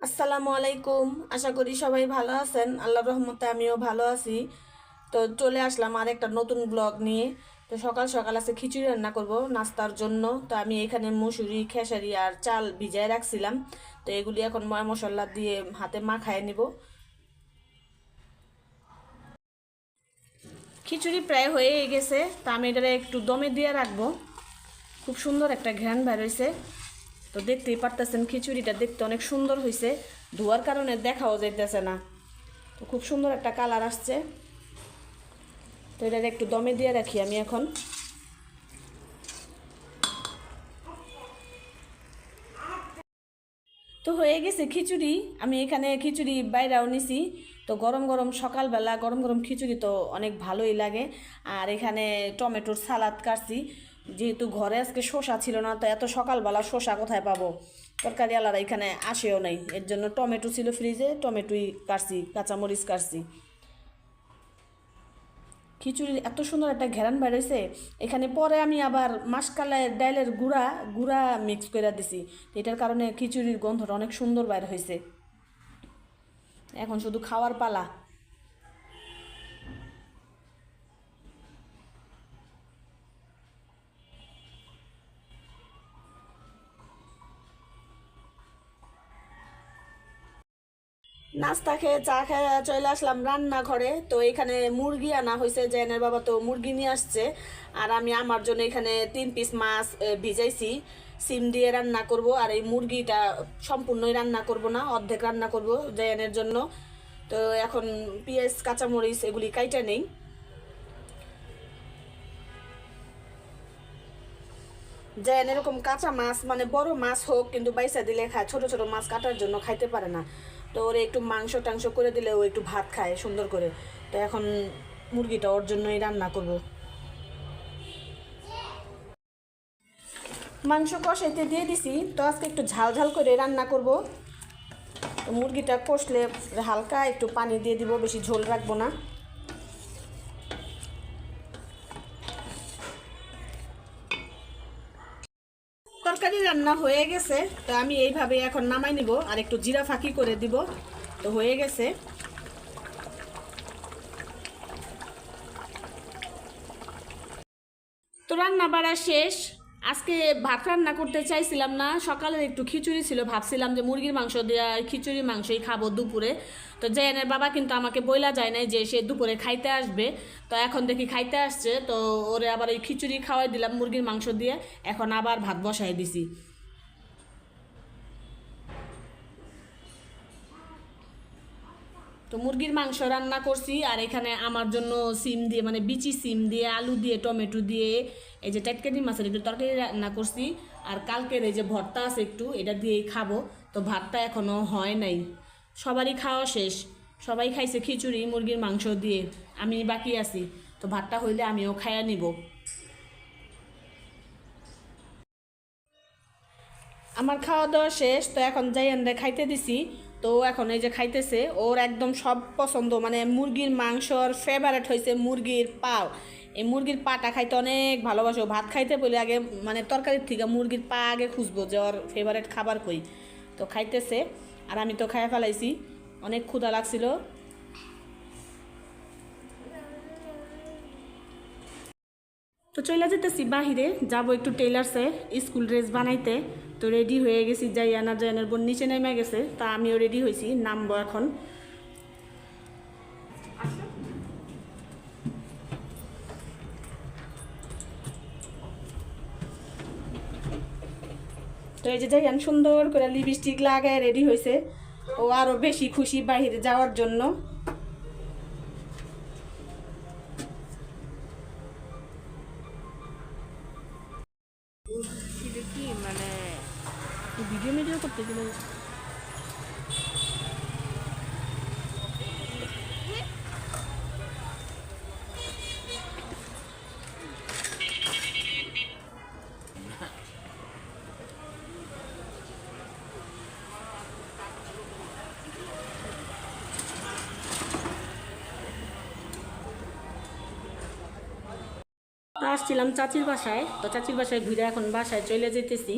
আসসালামু আলাইকুম। আশা করি সবাই ভালো আছেন। আল্লাহর রহমতে আমিও ভালো আছি। তো চলে আসলাম আর একটা নতুন ব্লগ নিয়ে। তো সকাল সকাল আছে খিচুড়ি রান্না করব নাস্তার জন্য। তো আমি এখানে মুসুরি, খেসারি আর চাল ভিজায় রাখছিলাম। তো এগুলি এখন ময় মশলা দিয়ে হাতে মাখায় নিব। খিচুড়ি প্রায় হয়ে গেছে। তা আমি এটা একটু দমে দিয়ে রাখব। খুব সুন্দর একটা ঘ্রাণ বের হয়েছে তো দেখতেই পারতেছেন, খিচুড়িটা দেখতে অনেক সুন্দর হয়েছে ধোয়ার কারণে দেখাও যাইতেছে না। তো খুব সুন্দর একটা কালার আসছে। তো এটা একটু দমে দিয়ে রাখি আমি এখন। তো হয়ে গেছে খিচুড়ি। আমি এখানে খিচুড়ি বাইরেও নিছি। তো গরম গরম সকালবেলা গরম গরম খিচুড়ি তো অনেক ভালোই লাগে। আর এখানে টমেটোর সালাদ কাটছি। যেহেতু ঘরে আজকে শসা ছিল না, তো এত সকালবেলা শসা কোথায় পাবো? তরকারি আলাদা এখানে আসেও নাই। এর জন্য টমেটো ছিল ফ্রিজে টমেটোই কাটছি, কাঁচামরিচ কাটছি। খিচুড়ির এত সুন্দর একটা ঘেরান বেরোইছে। এখানে পরে আমি আবার মাসকালের ডাইলের গুঁড়া গুঁড়া মিক্স করে দিছি। এটার কারণে খিচুড়ির গন্ধটা অনেক সুন্দর বাইর হয়েছে এখন শুধু খাওয়ার পালা। নাস্তা খেয়ে, চা খেয়ে চলে আসলাম রান্নাঘরে। তো এখানে মুরগি আনা হয়েছে, জেনের বাবা তো মুরগি নিয়ে আসছে। আর আমি আমার জন্য এখানে তিন পিস মাছ ভিজাইছি। সিম দিয়ে রান্না করব, আর এই মুরগিটা সম্পূর্ণই রান্না করব না, অর্ধেক রান্না করব জেনের জন্য। তো এখন পেঁয়াজ, কাঁচামরিচ এগুলি কাইটা নেই। যেন এরকম কাঁচা মাছ মানে বড় মাছ হোক, কিন্তু বাইসা দিলে খায়, ছোট ছোট মাছ কাটার জন্য খাইতে পারে না। তো ওরে একটু মাংস টাংস করে দিলে ও একটু ভাত খায় সুন্দর করে। তো এখন মুরগিটা ওর জন্যই রান্না করব। মাংস কষাইতে দিয়ে দিছি, তো আজকে একটু ঝাল ঝাল করে রান্না করব। তো মুরগিটা কষলে হালকা একটু পানি দিয়ে দিব, বেশি ঝোল রাখব না। তরকারি রান্না হয়ে গেছে, তো আমি এইভাবে এখন নামাই নিব আর একটু জিরা ফাঁকি করে দিব, তো হয়ে গেছে। তো রান্না বাড়া শেষ। আজকে ভাত রান্না করতে চাইছিলাম না, সকালের একটু খিচুড়ি ছিল, ভাবছিলাম যে মুরগির মাংস দেওয়া খিচুড়ি মাংসই খাব দুপুরে। তো জয়ানের বাবা কিন্তু আমাকে বইলা যায় নাই যে সে দুপুরে খাইতে আসবে। তো এখন দেখি খাইতে আসছে, তো ওরে আবার ওই খিচুড়ি খাওয়াই দিলাম মুরগির মাংস দিয়ে, এখন আবার ভাত বসাই দিছি। তো মুরগির মাংস রান্না করছি, আর এখানে আমার জন্য সিম দিয়ে মানে বিচি সিম দিয়ে, আলু দিয়ে, টমেটো দিয়ে, এই যে টাটকানি মাছের একটু তরকারি রান্না করছি। আর কালকের এই যে ভর্তা আছে একটু, এটা দিয়েই খাব। তো ভাতটা এখনও হয় নাই। সবারই খাওয়া শেষ। সবাই খাইছে খিচুড়ি, মুরগির মাংস দিয়ে। আমি বাকি আছি। তো ভাতটা হইলে আমিও খাইয়া নিব। আমার খাওয়া দাওয়া শেষ, তো এখন যাই আমরা খাইতে দিছি। তো এখন এই যে খাইতেছে, ওর একদম সব পছন্দ মানে মুরগির মাংসর ফেভারেট হয়েছে মুরগির পাও। এই মুরগির পাটা খাইতে অনেক ভালোবাসে ভাত খাইতে বলে আগে মানে তরকারির থেকে মুরগির পা আগে খুঁজবো যে ওর ফেভারেট খাবার কই। তো খাইতেছে, আর আমি তো খাইয়া ফেলাইছি, অনেক ক্ষুধা লাগছিল। তো চলে যেতেছি বাহিরে, যাব একটু টেলার্সে স্কুল ড্রেস বানাইতে। তো রেডি হয়ে গেছি, যাই আনা জায়নের বোন নিচে নেমে গেছে, তা আমিও রেডি হয়েছি নামবো এখন। তো এই যে যাইয়ান সুন্দর করে লিপস্টিক লাগায় রেডি হয়েছে ও আরও বেশি খুশি বাহিরে যাওয়ার জন্য। মানে ভিডিও ভিডিও করতে গেলে আসছিলাম চাচির বাসায়। তো চাচির বাসায় ঘুরে এখন বাসায় চলে যেতেছি।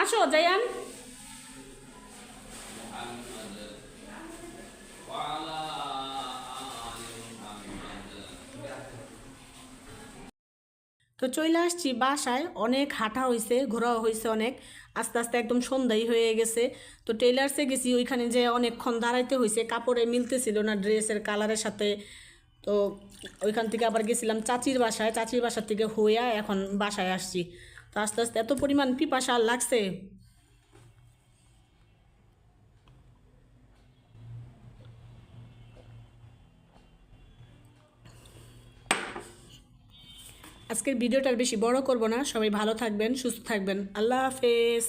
আসো, জায়ান। তো চলে আসছি বাসায়, অনেক হাঁটা হয়েছে ঘোরা হয়েছে অনেক। আস্তে আস্তে একদম সন্ধ্যাই হয়ে গেছে। তো টেলার্সে গেছি, ওইখানে যে অনেকক্ষণ দাঁড়াইতে হয়েছে কাপড়ে মিলতেছিল না ড্রেসের কালারের সাথে। তো ওইখান থেকে আবার গেছিলাম চাচির বাসায়, চাচির বাসার থেকে হইয়া এখন বাসায় আসছি। তো আস্তে আস্তে এত পরিমাণ পিপাসা লাগছে। আজকের ভিডিওটার বেশি বড় করব না। সবাই ভালো থাকবেন, সুস্থ থাকবেন। আল্লাহ হাফেজ।